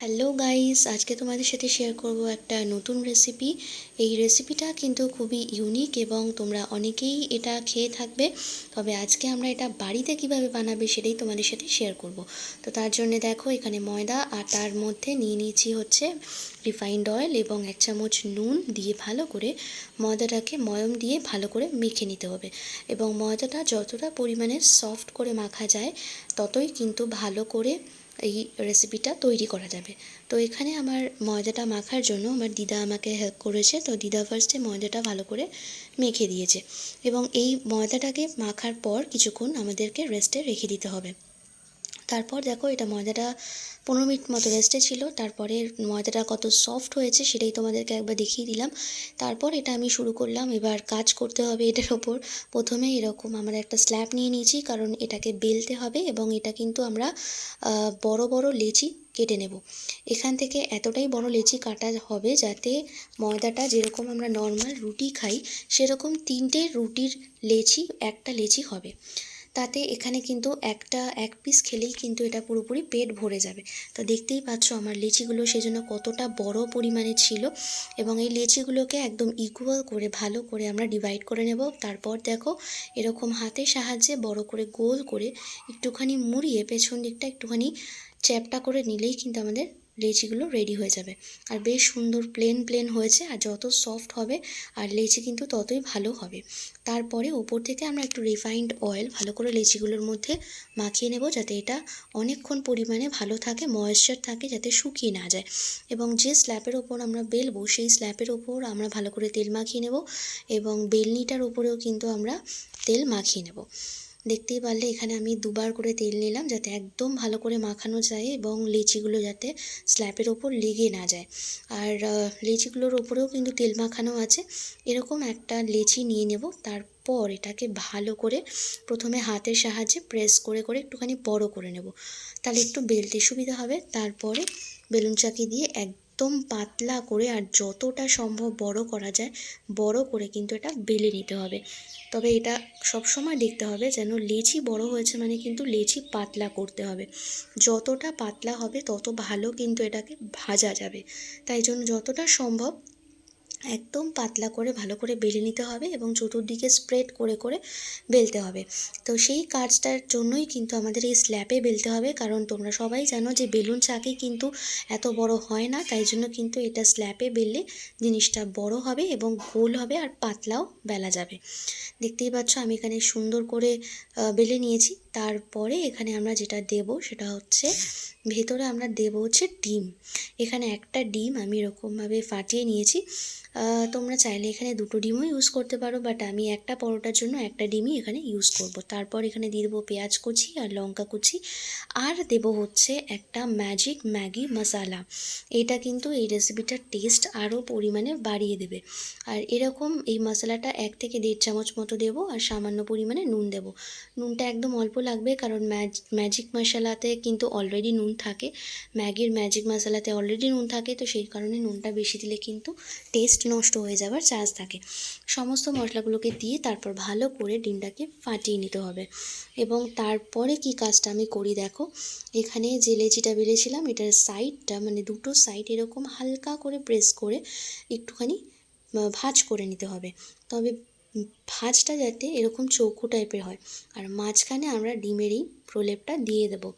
Hello guys আজকে তোমাদের সাথে শেয়ার করব একটা নতুন রেসিপি এই রেসিপিটা কিন্তু খুবই ইউনিক এবং তোমরা অনেকেই এটা খেয়ে থাকবে। তবে আজকে আমরা এটা বাড়িতে কীভাবে বানাবে সেটাই তোমাদের সাথে শেয়ার করব। তো তার জন্য দেখো, এখানে ময়দা আর তার মধ্যে নিয়ে নিয়েছি হচ্ছে রিফাইন্ড অয়েল এবং এক চামচ নুন দিয়ে ভালো করে ময়দাটাকে ময়ম দিয়ে ভালো করে মেখে নিতে হবে। এবং ময়দাটা যতটা পরিমাণে সফট করে মাখা যায়, ততই কিন্তু ভালো করে এই রেসিপিটা তৈরি করা যাবে। তো এখানে আমার ময়দাটা মাখার জন্য আমার দিদা আমাকে হেল্প করেছে। তো দিদা ফার্স্টে ময়দাটা ভালো করে মেখে দিয়েছে এবং এই ময়দাটাকে মাখার পর কিছুক্ষণ আমাদেরকে রেস্টে রেখে দিতে হবে। তারপর দেখো এটা ময়দাটা পনেরো মিনিট মতো রেস্টে ছিল। তারপরে ময়দাটা কত সফট হয়েছে সেটাই তোমাদেরকে একবার দেখিয়ে দিলাম। তারপর এটা আমি শুরু করলাম। এবার কাজ করতে হবে এটার ওপর প্রথমে এরকম আমরা একটা স্ল্যাব নিয়ে নিয়েছি, কারণ এটাকে বেলতে হবে এবং এটা কিন্তু আমরা বড় বড় লেচি কেটে নেব। এখান থেকে এতটাই বড় লেচি কাটা হবে যাতে ময়দাটা যেরকম আমরা নর্মাল রুটি খাই, সেরকম তিনটে রুটির লেচি, একটা লেচি হবে। তাতে এখানে কিন্তু একটা, এক পিস খেলেই কিন্তু এটা পুরোপুরি পেট ভরে যাবে। তো দেখতেই পাচ্ছ আমার লিচিগুলো সেজন্য কতটা বড় পরিমাণে ছিল এবং এই লিচিগুলোকে একদম ইকুয়াল করে, ভালো করে আমরা ডিভাইড করে নেব। তারপর দেখো এরকম হাতের সাহায্যে বড় করে গোল করে একটুখানি মুড়িয়ে পেছন দিকটা একটুখানি চ্যাপটা করে নিলেই কিন্তু আমাদের লেচিগুলো রেডি হয়ে যাবে। আর বেশ সুন্দর প্লেন প্লেন হয়েছে, আর যত সফট হবে, আর লেচি কিন্তু ততই ভালো হবে। তারপরে ওপর থেকে আমরা একটু রিফাইন্ড অয়েল ভালো করে লেচিগুলোর মধ্যে মাখিয়ে নেব যাতে এটা অনেকক্ষণ পরিমাণে ভালো থাকে ময়েশ্চার থাকে, যাতে শুকিয়ে না যায়। এবং যে স্ল্যাপের ওপর আমরা বেলবো, সেই স্ল্যাপের ওপর আমরা ভালো করে তেল মাখিয়ে নেব এবং বেলনিটার ওপরেও কিন্তু আমরা তেল মাখিয়ে নেব। দেখতেই পারলে এখানে আমি দুবার করে তেল নিলাম যাতে একদম ভালো করে মাখানো যায় এবং লিচিগুলো যাতে স্ল্যাপের ওপর লেগে না যায়। আর লিচিগুলোর ওপরেও কিন্তু তেল মাখানো আছে। এরকম একটা লেচি নিয়ে নেব, তারপর এটাকে ভালো করে প্রথমে হাতের সাহায্যে প্রেস করে করে একটুখানি বড় করে নেব। তাহলে একটু বেলতে সুবিধা হবে। তারপরে বেলুন চাকি দিয়ে এক একদম পাতলা করে আর যতটা সম্ভব বড় করা যায়, বড় করে কিন্তু এটা বেলে নিতে হবে। তবে এটা সব সময় দেখতে হবে যেন লেচি বড় হয়েছে মানে কিন্তু লেচি পাতলা করতে হবে। যতটা পাতলা হবে তত ভালো কিন্তু এটাকে ভাজা যাবে। তাই জন্য যতটা সম্ভব একদম পাতলা করে ভালো করে বেলে নিতে হবে এবং চতুর্দিকে স্প্রেড করে করে বেলতে হবে। তো সেই কাজটার জন্যই কিন্তু আমাদের এই স্ল্যাপে বেলতে হবে, কারণ তোমরা সবাই জানো যে বেলুন চাকি কিন্তু এত বড় হয় না, তাই জন্য কিন্তু এটা স্ল্যাপে বেললে জিনিসটা বড় হবে এবং গোল হবে আর পাতলাও বেলা যাবে। দেখতেই পাচ্ছ আমি এখানে সুন্দর করে বেলে নিয়েছি। তারপরে এখানে আমরা যেটা দেব সেটা হচ্ছে, ভেতরে আমরা দেব হচ্ছে ডিম। এখানে একটা ডিম আমি এরকমভাবে ফাটিয়ে নিয়েছি। তোমরা চাইলে এখানে দুটো ডিমও ইউজ করতে পারো বাট আমি একটা পরোটার জন্য একটা ডিমই এখানে ইউজ করব। তারপর এখানে দিয়ে দেবো পেঁয়াজ কুচি আর লঙ্কা কুচি। আর দেব হচ্ছে একটা ম্যাজিক ম্যাগি মশালা এটা কিন্তু এই রেসিপিটার টেস্ট আরও পরিমাণে বাড়িয়ে দেবে। আর এরকম এই মশলাটা এক থেকে দেড় চামচ মতো দেবো আর সামান্য পরিমাণে নুন দেবো। নুনটা একদম অল্প লাগবে কারণ ম্যাজিক মশলাতে কিন্তু অলরেডি নুন থাকে। ম্যাগির ম্যাজিক মশলাতে অলরেডি নুন থাকে, তো সেই কারণে নুনটা বেশি দিলে কিন্তু টেস্ট নষ্ট হয়ে যাওয়ার চান্স থাকে। সমস্ত মশলাগুলোকে দিয়ে তারপর ভালো করে ডিমটাকে ফাটিয়ে নিতে হবে। এবং তারপরে কি কাজটা আমি করি দেখো, এখানে যে লেচিটা বেলেছিলাম, এটার সাইডটা মানে দুটো সাইড এরকম হালকা করে প্রেস করে একটুখানি ভাজ করে নিতে হবে। তবে ভাজটা যাতে এরকম চৌকো টাইপের হয়। আর মাঝখানে আমরা ডিমের এই প্রলেপটা দিয়ে দেবো।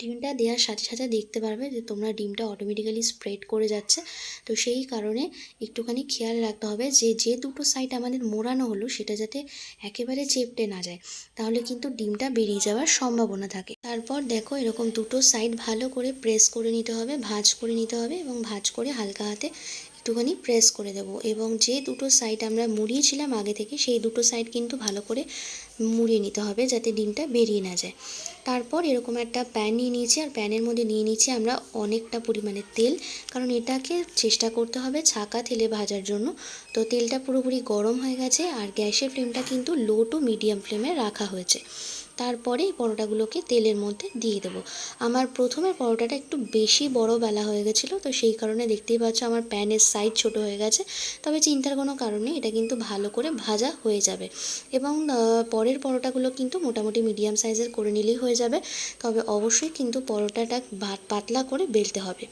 ডিমটা দেওয়ার সাথে সাথে দেখতে পারবে যে তোমরা ডিমটা অটোমেটিক্যালি স্প্রেড করে যাচ্ছে। তো সেই কারণে একটুখানি খেয়াল রাখতে হবে যে যে দুটো সাইড আমাদের মোড়ানো হলো সেটা যাতে একেবারে চেপটে না যায়, তাহলে কিন্তু ডিমটা বেরিয়ে যাওয়ার সম্ভাবনা থাকে। তারপর দেখো এরকম দুটো সাইড ভালো করে প্রেস করে নিতে হবে, ভাজ করে নিতে হবে এবং ভাজ করে হালকা হাতে একটুখানি প্রেস করে দেব। এবং যে দুটো সাইড আমরা মুড়িয়েছিলাম আগে থেকে, সেই দুটো সাইড কিন্তু ভালো করে মুড়িয়ে নিতে হবে যাতে ডিমটা বেরিয়ে না যায়। তারপর এরকম একটা প্যান নিয়ে নিয়েছি, আর প্যানের মধ্যে নিয়ে নিচ্ছি আমরা অনেকটা পরিমাণে তেল। কারণ এটাকে চেষ্টা করতে হবে ছাকা তেলে ভাজার জন্য। তো তেলটা পুরোপুরি গরম হয়ে গেছে, আর গ্যাসের ফ্লেমটা কিন্তু লো টু মিডিয়াম ফ্লেমে রাখা হয়েছে। তারপরে পরোটাগুলোকে তেলের মধ্যে দিয়ে দেবো। আমার প্রথমে পরোটাটা একটু বেশি বড় বেলা হয়ে গেছিল, তো সেই কারণে দেখতেই পাচ্ছ আমার প্যানের সাইজ ছোট হয়ে গেছে। তবে চিন্তার কোনো কারণ এটা কিন্তু ভালো করে ভাজা হয়ে যাবে। এবং পরের পরোটাগুলো কিন্তু মোটামুটি মিডিয়াম সাইজের করে নিলেই হয়ে যাবে। তবে অবশ্যই কিন্তু পরোটাটা পাতলা করে বেলতে হবে।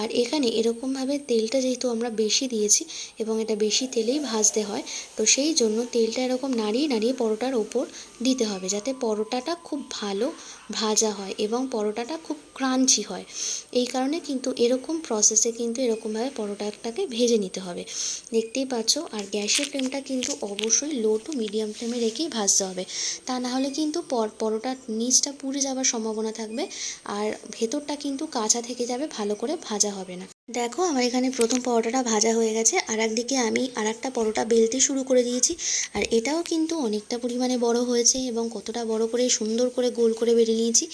আর এখানে এরকমভাবে তেলটা যেহেতু আমরা বেশি দিয়েছি এবং এটা বেশি তেলেই ভাজতে হয়, তো সেই জন্য তেলটা এরকম নাড়িয়ে নাড়িয়ে পরোটার ওপর দিতে হবে, যাতে পরোটাটা খুব ভালো ভাজা হয় এবং পরোটাটা খুব ক্রাঞ্চি হয়। এই কারণে কিন্তু এরকম প্রসেসে কিন্তু এরকমভাবে পরোটাটাকে ভেজে নিতে হবে। দেখতেই পাচ্ছ, আর গ্যাসের ফ্লেমটা কিন্তু অবশ্যই লো টু মিডিয়াম ফ্লেমে রেখেই ভাজতে হবে। তা না হলে কিন্তু পর, পরোটার নিচটা পুড়ে যাওয়ার সম্ভাবনা থাকবে, আর ভেতরটা কিন্তু কাঁচা থেকে যাবে, ভালো করে ভাজা হবে না। দেখো, আমার এখানে প্রথম পরোটাটা ভাজা হয়ে গেছে, আর একদিকে আমি আর একটা পরোটা বেলতে শুরু করে দিয়েছি, আর এটাও কিন্তু অনেকটা পরিমাণে বড় হয়েছে এবং কতটা বড় করে সুন্দর করে গোল করে বেড়ে নিয়েছি,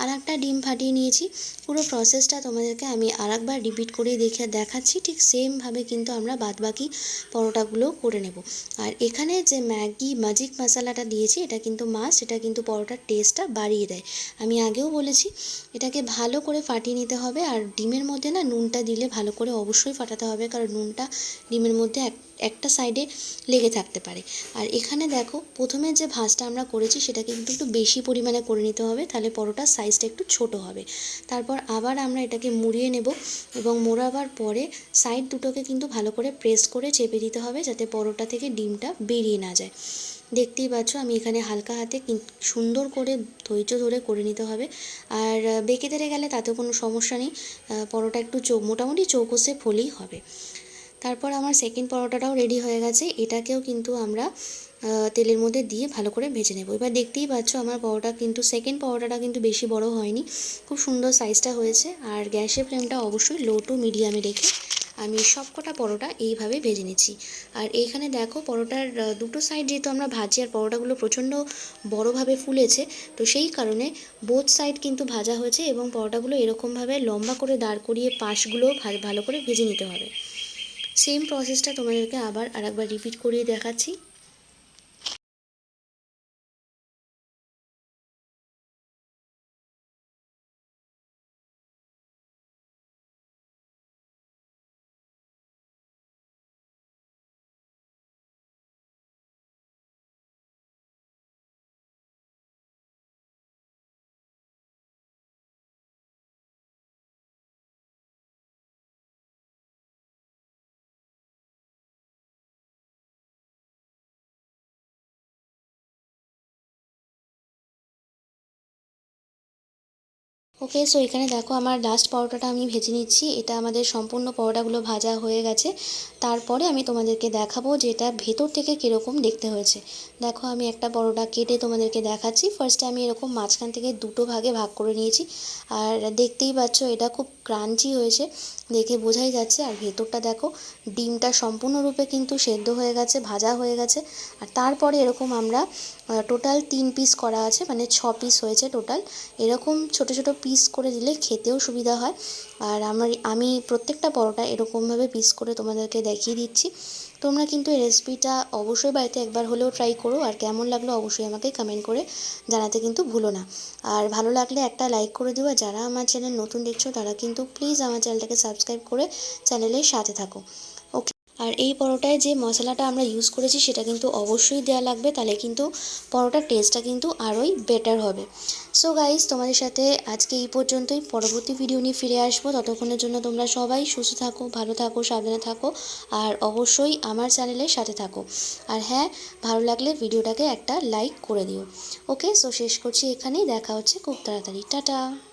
আর একটা ডিম ফাটিয়ে নিয়েছি। পুরো প্রসেসটা তোমাদেরকে আমি আর একবার রিপিট করে দেখে দেখাচ্ছি, ঠিক সেমভাবে কিন্তু আমরা বাদবাকি পরোটাগুলো করে নেব। আর এখানে যে ম্যাগি ম্যাজিক মশলাটা দিয়েছি, এটা কিন্তু মাস্ট এটা কিন্তু পরোটার টেস্টটা বাড়িয়ে দেয়। আমি আগেও বলেছি, এটাকে ভালো করে ফাটিয়ে নিতে হবে, আর ডিমের মধ্যে না নুনটা দিলে ভালো করে অবশ্যই ফাটাতে হবে, কারণ নুনটা ডিমের মধ্যে এক, একটা সাইডে লেগে থাকতে পারে। আর এখানে দেখো, প্রথমে যে ভাজটা আমরা করেছি সেটাকে কিন্তু একটু বেশি পরিমাণে করে নিতে হবে, তাহলে পরোটার সাইজটা একটু ছোট হবে। তারপর আবার আমরা এটাকে মুড়িয়ে নেব এবং মোড়াবার পরে সাইড দুটোকে কিন্তু ভালো করে প্রেস করে চেপে দিতে হবে, যাতে পরোটা থেকে ডিমটা বেরিয়ে না যায়। দেখতেই পাচ্ছ, আমি এখানে হালকা হাতে সুন্দর করে ধৈর্য ধরে করে নিতে হবে। আর বেঁকে তেড়ে গেলে তাতেও কোনো সমস্যা নেই। পরোটা একটু চোখ, মোটামুটি চৌকোসে ফলেই হবে। তারপর আমার সেকেন্ড পরোটাটাও রেডি হয়ে গেছে। এটাকেও কিন্তু আমরা তেলের মধ্যে দিয়ে ভালো করে ভেজে নেব। এবার দেখতেই পাচ্ছ, আমার পরোটা কিন্তু সেকেন্ড পরোটাটা কিন্তু বেশি বড় হয়নি। খুব সুন্দর সাইজটা হয়েছে। আর গ্যাসের ফ্লেমটা অবশ্যই লো টু মিডিয়ামে রেখে আমি সবকটা পরোটা এইভাবে ভেজে নিচ্ছি। আর এইখানে দেখো পরোটার দুটো সাইড যেহেতু আমরা ভাজি আর পরোটাগুলো প্রচণ্ড বড়োভাবে ফুলেছে, তো সেই কারণে বোথ সাইড কিন্তু ভাজা হয়েছে এবং পরোটাগুলো এরকমভাবে লম্বা করে দাঁড় করিয়ে পাশগুলোও ভা- ভালো করে ভেজে নিতে হবে। সেম প্রসেসটা তোমাদেরকে আবার আরেকবার রিপিট করিয়ে দেখাচ্ছি। ওকে সো এখানে দেখো আমার লাস্ট পরোটাটা আমি ভেজে নিচ্ছি। এটা আমাদের সম্পূর্ণ পরোটাগুলো ভাজা হয়ে গেছে। তারপরে আমি তোমাদেরকে দেখাবো যে এটা ভেতর থেকে কীরকম দেখতে হয়েছে। দেখো আমি একটা পরোটা কেটে তোমাদেরকে দেখাচ্ছি। ফার্স্টে আমি এরকম মাঝখান থেকে দুটো ভাগে ভাগ করে নিয়েছি। আর দেখতেই পাচ্ছ, এটা খুব ক্রাঞ্চি হয়েছে। দেখে বোঝাই যাচ্ছে। আর ভেতরটা দেখো, ডিমটা সম্পূর্ণরূপে কিন্তু সেদ্ধ হয়ে গেছে, ভাজা হয়ে গেছে। আর তারপরে এরকম আমরা টোটাল তিন পিস করা আছে। মানে ছ পিস হয়েছে টোটাল এরকম ছোট ছোট পিস করে দিলে খেতেও সুবিধা হয়। আর আমার, আমি প্রত্যেকটা পরোটা এরকমভাবে পিস করে তোমাদেরকে দেখিয়ে দিচ্ছি। তোমরা কিন্তু এই রেসিপিটা অবশ্যই বাড়িতে একবার হলেও ট্রাই করো। আর কেমন লাগল অবশ্যই আমাকে কমেন্ট করে জানাতে কিন্তু ভুলো না। আর ভালো লাগলে একটা লাইক করে দিও। যারা আমার চ্যানেল নতুন দেখছ, তারা কিন্তু প্লিজ আমার চ্যানেলটাকে সাবস্ক্রাইব করে চ্যানেলের সাথে থাকো। আর এই পরোটায় যে মশলাটা আমরা ইউজ করেছি সেটা কিন্তু অবশ্যই দেওয়া লাগবে, তাহলে কিন্তু পরোটার টেস্টটা কিন্তু আরোই বেটার হবে। সো গাইজ তোমাদের সাথে আজকে এই পর্যন্তই। পরবর্তী ভিডিও নিয়ে ফিরে আসব। ততক্ষণের জন্য তোমরা সবাই সুস্থ থাকো, ভালো থাকো, সাবধানে থাকো, আর অবশ্যই আমার চ্যানেলের সাথে থাকো। আর হ্যাঁ ভালো লাগলে ভিডিওটাকে একটা লাইক করে দিও। ওকে সো শেষ করছি এখানেই। দেখা হচ্ছে খুব তাড়াতাড়ি। টাটা!